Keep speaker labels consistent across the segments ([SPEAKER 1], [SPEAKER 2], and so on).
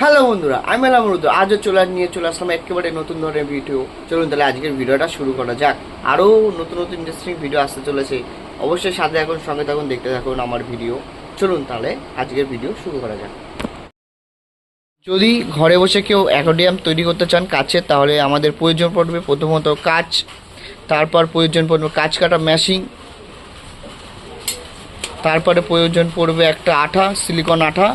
[SPEAKER 1] Hello বন্ধুরা, আমি এলাম রুদ্র। আজও চলে নিয়ে চলে আসলাম একেবারে নতুন ধরনের ভিডিও চলুন তাহলে আজকের ভিডিওটা শুরু করা যাক। আরও নতুন নতুন ইন্টারেস্টিং ভিডিও আসতে চলেছে। অবশ্যই সাথে এখন সঙ্গে থাকুন, দেখতে থাকুন আমার ভিডিও চলুন তাহলে আজকের ভিডিও শুরু করা যাক। যদি ঘরে বসে কেউ অ্যাকোডিয়াম তৈরি করতে চান কাছের তাহলে আমাদের প্রয়োজন পড়বে প্রথমত কাচ, তারপর প্রয়োজন পড়বে কাচ কাটা মেশিন তারপরে প্রয়োজন পড়বে একটা আঠা সিলিকন আঠা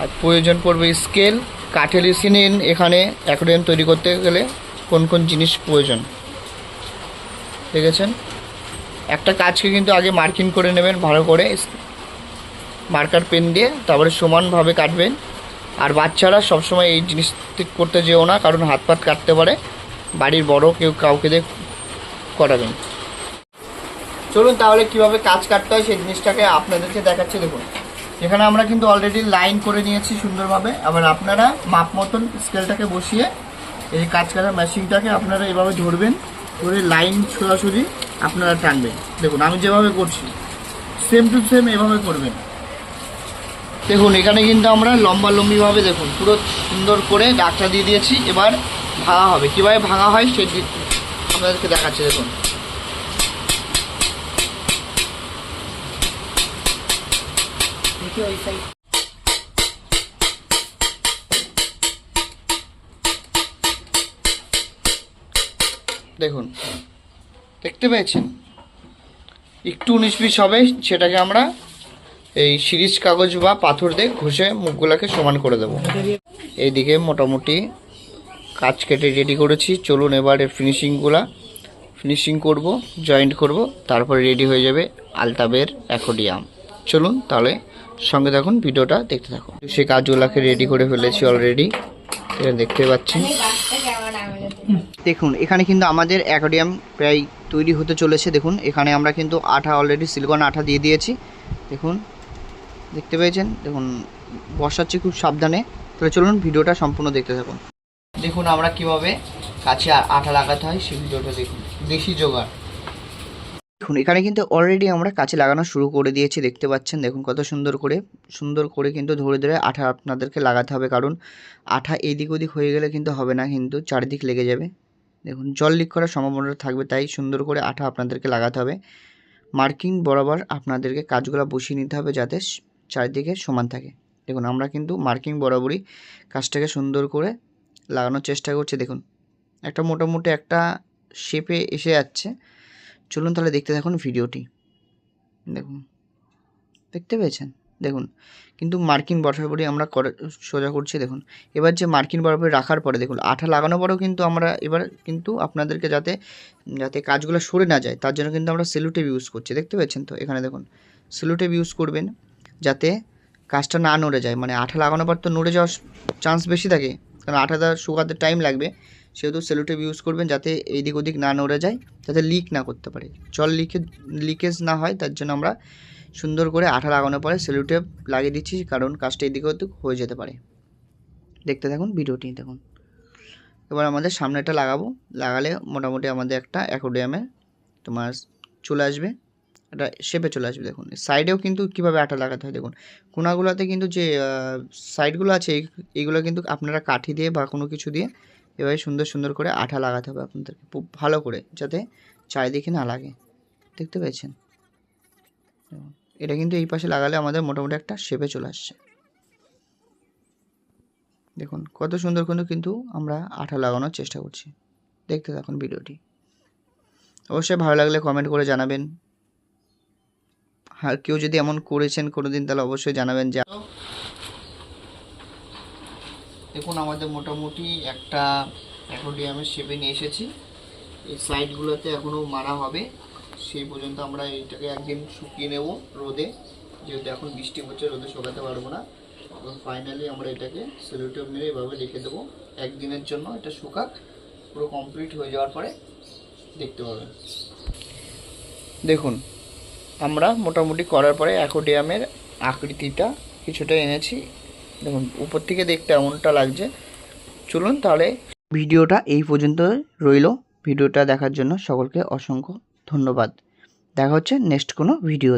[SPEAKER 1] আর প্রয়োজন পড়বে স্কেল কাঠের স্কিন এখানে অ্যাকোরিয়াম তৈরি করতে গেলে কোন কোন জিনিস প্রয়োজন। দেখেছেন? একটা কাজকে কিন্তু আগে মার্কিং করে নেবেন, ভালো করে মার্কার পেন দিয়ে তারপরে সমানভাবে কাটবেন। আর বাচ্চারা সবসময় এই জিনিস করতে যেও না, কারণ হাত পাত কাটতে পারে, বাড়ির বড় কেউ কাউকে দিয়ে করাবেন। চলুন তাহলে কীভাবে কাজ কাটতে হয় সেই জিনিসটাকে আপনাদেরকে দেখাচ্ছি, দেখুন। এখানে আমরা কিন্তু অলরেডি লাইন করে নিয়েছি সুন্দরভাবে। আবার আপনারা মাপ মতন স্কেলটাকে বসিয়ে এই কাজ কাটার মেশিনটাকে আপনারা এভাবে ধরবেন ধরে লাইন সোজাসুজি আপনারা টানবেন। দেখুন, আমি যেভাবে করছি সেম টু সেম এভাবে করবেন। দেখুন, এখানে কিন্তু আমরা লম্বা লম্বিভাবে দেখুন, পুরো সুন্দর করে ডাকটা দিয়ে দিয়েছি। এবার ভাঙা হবে। কীভাবে ভাঙা হয় সেটি আপনাদেরকে দেখাচ্ছি, দেখুন। দেখি ওই সাইড দেখুন, দেখতে পেয়েছেন? একটু উনিশ বিশ হবে, সেটাকে আমরা এই সিরিজ কাগজ বা পাথর দিয়ে ঘষে মুখগুলোকে সমান করে দেবো। এইদিকে মোটামুটি কাজ কেটে রেডি করেছি। চলুন এবার এর ফিনিশিংগুলা ফিনিশিং করব জয়েন্ট করব, তারপরে রেডি হয়ে যাবে আলতাবের অ্যাকোডিয়াম চলুন তাহলে সঙ্গে থাকুন, ভিডিওটা দেখতে থাকুন। সে কাজগুলোকে রেডি করে ফেলেছি অলরেডি এটা দেখতে পাচ্ছি। দেখুন, এখানে কিন্তু আমাদের অ্যাকোডিয়াম প্রায় তৈরি হতে চলেছে। দেখুন, এখানে আমরা কিন্তু আঠা অলরেডি সিলিকন আঠা দিয়ে দিয়েছি। দেখুন, দেখতে পেয়েছেন? দেখুন, বসাচ্ছি খুব সাবধানে। তাহলে চলুন, ভিডিওটা সম্পূর্ণ দেখতে থাকুন। দেখুন, আমরা কীভাবে কাছে আঠা লাগাতে হয় সেই ভিডিওটা দেখুন। দেশি জোগাড়। দেখুন, এখানে কিন্তু অলরেডি আমরা কাছে লাগানো শুরু করে দিয়েছি, দেখতে পাচ্ছেন? দেখুন কত সুন্দর করে সুন্দর করে কিন্তু ধরে ধরে আঠা আপনাদেরকে লাগাতে হবে, কারণ আঠা এদিক ওদিক হয়ে গেলে কিন্তু হবে না, কিন্তু চারিদিক লেগে যাবে। দেখুন, জল লিক করার সম্ভাবনা থাকবে, তাই সুন্দর করে আঠা আপনাদেরকে লাগাতে হবে। মার্কিং বরাবর আপনাদেরকে কাজগুলো বসিয়ে নিতে হবে যাতে চারিদিকে সমান থাকে। দেখুন, আমরা কিন্তু মার্কিং বরাবরই কাজটাকে সুন্দর করে লাগানোর চেষ্টা করছি। দেখুন, একটা মোটামুটি একটা শেপে এসে যাচ্ছে। চলুন তাহলে দেখতে থাকুন ভিডিওটি। দেখুন। দেখতে পেয়েছেন? দেখুন। কিন্তু মার্কিন বরাবরই আমরা করে, সোজা করছি, দেখুন। এবার যে মার্কিন বরাবর রাখার পরে, দেখুন, আঠা লাগানোর পরেও কিন্তু আমরা এবার কিন্তু আপনাদেরকে যাতে যাতে কাজগুলো সরে না যায়, তার জন্য কিন্তু আমরা সেলুটেপ ইউজ করছি। দেখতে পেয়েছেন তো? এখানে দেখুন, সেলুটেপ ইউজ করবেন যাতে কাজটা না নড়ে যায়। মানে আঠা লাগানোর পর তো নড়ে যাওয়ার চান্স বেশি থাকে, কারণ আঠাটা শুকাতে টাইম লাগবে। সেহেতু সেলুটেপ ইউজ করবেন যাতে এইদিক ওদিক না নড়ে যায়, যাতে লিক না করতে পারে। জল লিকে লিকেজ না হয়, তার জন্য আমরা সুন্দর করে আঠা লাগানোর পরে সেলুটেপ লাগিয়ে দিচ্ছি, কারণ কাজটা এদিকে ওদিক হয়ে যেতে পারে। দেখতে থাকুন, ভিডিওটি দেখুন। এবার আমাদের সামনেটা লাগাবো। লাগালে মোটামুটি আমাদের একটা অ্যাকোডিয়ামে তোমার চলে আসবে। একটা শেপে চলে আসবে, দেখুন। সাইডেও কিন্তু কীভাবে আঠা লাগাতে হয়, দেখুন। কোনাগুলোতে কিন্তু যে সাইডগুলো আছে, এই- এইগুলো কিন্তু আপনারা কাঠি দিয়ে বা কোনো কিছু দিয়ে এভাবে সুন্দর সুন্দর করে আঠা লাগাতে হবে আপনাদেরকে। খুব ভালো করে, যাতে চারিদিকে না লাগে। দেখতে পেয়েছেন? এটা কিন্তু এই পাশে লাগালে আমাদের মোটামুটি একটা শেপে চলে আসছে। দেখুন, কত সুন্দর কিন্তু কিন্তু আমরা আঠা লাগানোর চেষ্টা করছি। দেখতে থাকুন ভিডিওটি। অবশ্যই ভালো লাগলে কমেন্ট করে জানাবেন। আর কেউ যদি এমন করেছেন কোনো দিন তাহলে অবশ্যই জানাবেন যে দেখুন, আমাদের মোটামুটি একটা অ্যাকোডিয়ামের শেপে নিয়ে এসেছি। এই সাইডগুলোতে এখনও মারা হবে। সেই পর্যন্ত আমরা এইটাকে একদিন শুকিয়ে নেব রোদে। যেহেতু এখন বৃষ্টি হচ্ছে, রোদে শুকাতে পারব না। এবং ফাইনালি আমরা এটাকে সেলুটেপ মেরে এভাবে রেখে দেবো। একদিনের জন্য এটা শুকাক, পুরো কমপ্লিট হয়ে যাওয়ার পরে দেখতে পাবেন। দেখুন, আমরা মোটামুটি করার পরে অ্যাকোডিয়ামের আকৃতিটা কিছুটা এনেছি। দেখুন, উপর থেকে দেখতে এমনটা লাগছে। চলুন তাহলে ভিডিওটা এই পর্যন্ত রইল। ভিডিওটা দেখার জন্য সকলকে অসংখ্য ধন্যবাদ। দেখা হচ্ছে নেক্সট কোনো ভিডিও